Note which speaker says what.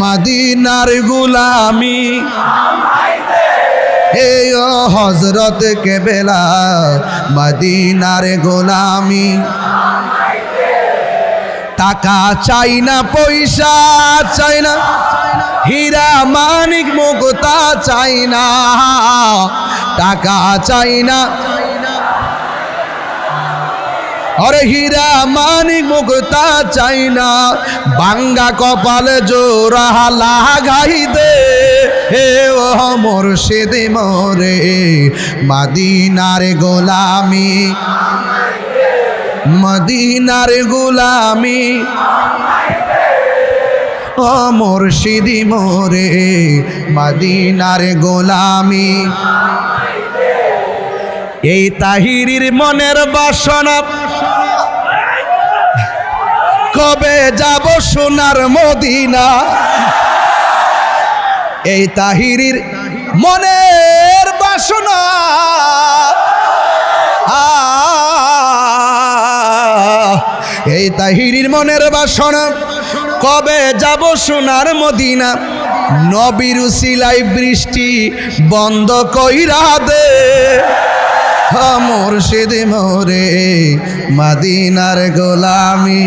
Speaker 1: মদিনার গুলামি। এই হজরত কেবেলা, মদিনার গোলামি। টাকা চাই না, পয়সা চাই না, হীরা মানিক মুক্তা চাই না। টাকা চাই না অরে হীরা মানিক মুক্তা চাই না। বাঙ্গা কপালে জোড়া লাগাই দে হে ও মুর্শিদ মোরে, মাদিনার গোলামি। মদিনার গোলামি। ও মুর্শিদি মোরে, মদিনার গোলামি। এই তাহিরির মনের বাসনা। কবে যাব সোনার মদিনা? এই তাহিরির মনের বাসনা। এই তাহিরির মনের বাসনা। কবে যাব সোনার মদিনা? নবীর সিলাই বৃষ্টি বন্ধ কইরা দে। মুর্শিদ মোরে মদিনার গোলামি।